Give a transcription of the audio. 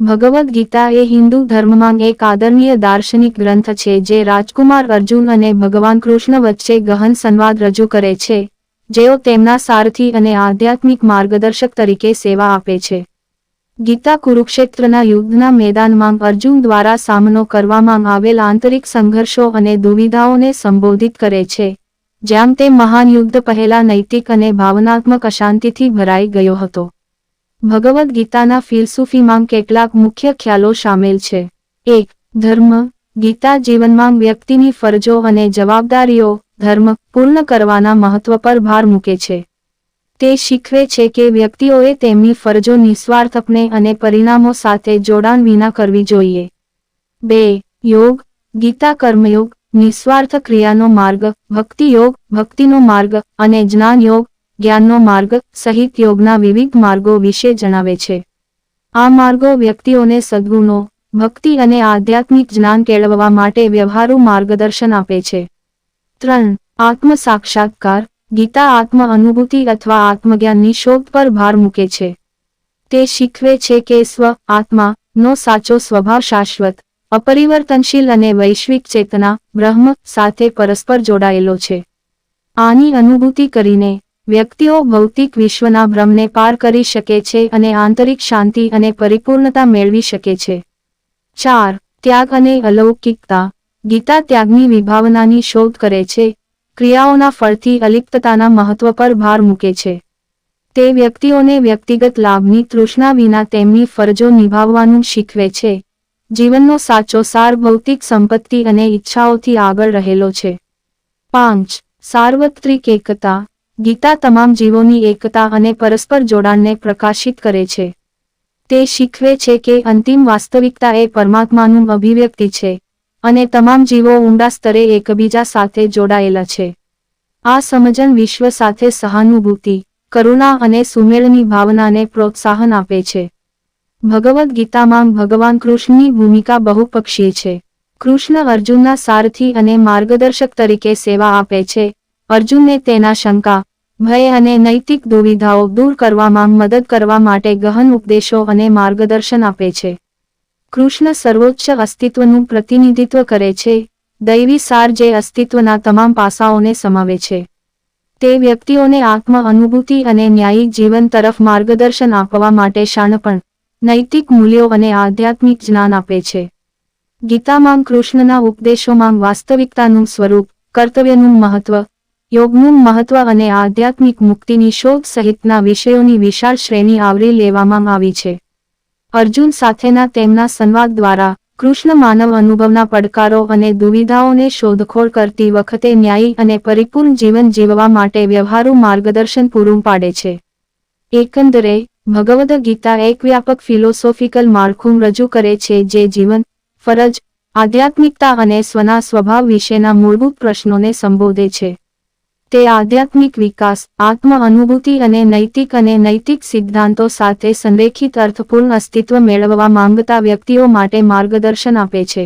ભગવદ્ ગીતા એ હિન્દુ ધર્મમાં એક આદરણીય દાર્શનિક ગ્રંથ છે જે રાજકુમાર અર્જુન અને ભગવાન કૃષ્ણ વચ્ચે ગહન સંવાદ રજૂ કરે છે, જેઓ તેમના સારથી અને આધ્યાત્મિક માર્ગદર્શક તરીકે સેવા આપે છે. ગીતા કુરુક્ષેત્રના યુદ્ધના મેદાનમાં અર્જુન દ્વારા સામનો કરવામાં આવેલ આંતરિક સંઘર્ષો અને દુવિધાઓને સંબોધિત કરે છે, જ્યાં તે મહાન યુદ્ધ પહેલા નૈતિક અને ભાવનાત્મક અશાંતિથી ભરાઈ ગયો હતો. ભગવદ્ ગીતાના ફિલસુફીમાં કેટલાક મુખ્ય ખ્યાલો સામેલ છે. એક, ધર્મ. ગીતા જીવનમાં વ્યક્તિની ફરજો અને જવાબદારીઓ ધર્મ પૂર્ણ કરવાના મહત્વ પર ભાર મૂકે છે. તે શીખવે છે કે વ્યક્તિઓએ તેમની ફરજો નિસ્વાર્થપણે અને પરિણામો સાથે જોડાણ વિના કરવી જોઈએ. બે, યોગ. ગીતા કર્મયોગ નિસ્વાર્થ ક્રિયાનો માર્ગ ભક્તિ યોગ ભક્તિનો માર્ગ અને જ્ઞાન યોગ જ્ઞાનનો માર્ગ સહિત યોગના વિવિધ માર્ગો વિશે જણાવે છે. આ માર્ગો વ્યક્તિઓને સદગુણો, ભક્તિ અને આધ્યાત્મિક જ્ઞાન કેળવવા માટે વ્યવહારુ માર્ગદર્શન આપે છે. ત્રણ, આત્મ સાક્ષાત્કાર, ગીતા આત્મ અનુભૂતિ અથવા આત્મજ્ઞાનની શોધ પર ભાર મૂકે છે. તે શીખવે છે કે સ્વ આત્મા નો સાચો સ્વભાવ શાશ્વત, અપરિવર્તનશીલ અને વૈશ્વિક ચેતના બ્રહ્મ સાથે પરસ્પર જોડાયેલો છે. આની અનુભૂતિ કરીને વ્યક્તિઓ ભૌતિક વિશ્વના ભ્રમને પાર કરી શકે છે અને આંતરિક શાંતિ અને પરિપૂર્ણતા મેળવી શકે છે. ચાર, ત્યાગ અને અલૌકિકતા. ગીતા ત્યાગની વિભાવનાની શોધ કરે છે. ક્રિયાઓના ફળથી અલિપ્તતાના મહત્વ પર ભાર મૂકે છે. તે વ્યક્તિઓને વ્યક્તિગત લાભની તૃષ્ણા વિના તેમની ફરજો નિભાવવાનું શીખવે છે. જીવનનો સાચો સાર ભૌતિક સંપત્તિ અને ઈચ્છાઓથી આગળ રહેલો છે. પાંચ, સાર્વત્રિક એકતા. ગીતા તમામ જીવોની એકતા અને પરસ્પર જોડાણને પ્રકાશિત કરે છે. તે શીખવે છે કે અંતિમ વાસ્તવિકતા એ પરમાત્માનું અભિવ્યક્તિ છે અને તમામ જીવો ઊંડા સ્તરે એકબીજા સાથે જોડાયેલા છે. આ સમજણ વિશ્વ સાથે સહાનુભૂતિ, કરુણા અને સુમેળની ભાવનાને પ્રોત્સાહન આપે છે. ભગવદ્ ગીતામાં ભગવાન કૃષ્ણની ભૂમિકા બહુપક્ષીય છે. કૃષ્ણ અર્જુનના સારથી અને માર્ગદર્શક તરીકે સેવા આપે છે અર્જુનને તેના શંકા, ભય અને નૈતિક દુવિધાઓ દૂર કરવામાં મદદ કરવા માટે ગહન ઉપદેશો અને માર્ગદર્શન આપે છે. કૃષ્ણ સર્વોચ્ચ અસ્તિત્વનું પ્રતિનિધિત્વ કરે છે. દૈવી સાર જે અસ્તિત્વના તમામ પાસાઓને સમાવે છે. તે વ્યક્તિઓને આત્મ અનુભૂતિ અને ન્યાયિક જીવન તરફ માર્ગદર્શન આપવા માટે શાણપણ નૈતિક મૂલ્યો અને આધ્યાત્મિક જ્ઞાન આપે છે. ગીતામાં કૃષ્ણના ઉપદેશોમાં વાસ્તવિકતાનું સ્વરૂપ, કર્તવ્યનું મહત્વ યોગનું મહત્વ અને આધ્યાત્મિક મુક્તિની શોધ સહિતના વિષયોની વિશાળ શ્રેણી આવરી લેવામાં આવી છે. અર્જુન સાથેના તેમના સંવાદ દ્વારા કૃષ્ણ માનવ અનુભવના પડકારો અને દુવિધાઓને શોધખોળ કરતી વખતે ન્યાયી અને પરિપૂર્ણ જીવન જીવવા માટે વ્યવહારુ માર્ગદર્શન પૂરું પાડે છે. એકંદરે, ભગવદ ગીતા એક વ્યાપક ફિલોસોફિકલ માળખું રજૂ કરે છે જે જીવન, ફરજ, આધ્યાત્મિકતા અને સ્વના સ્વભાવ વિશેના મૂળભૂત પ્રશ્નોને સંબોધે છે. તે આધ્યાત્મિક વિકાસ, આત્મ અનુભૂતિ અને નૈતિક અને નૈતિક સિદ્ધાંતો સાથે સંરેખિત અર્થપૂર્ણ અસ્તિત્વ મેળવવા માંગતા વ્યક્તિઓ માટે માર્ગદર્શન આપે છે.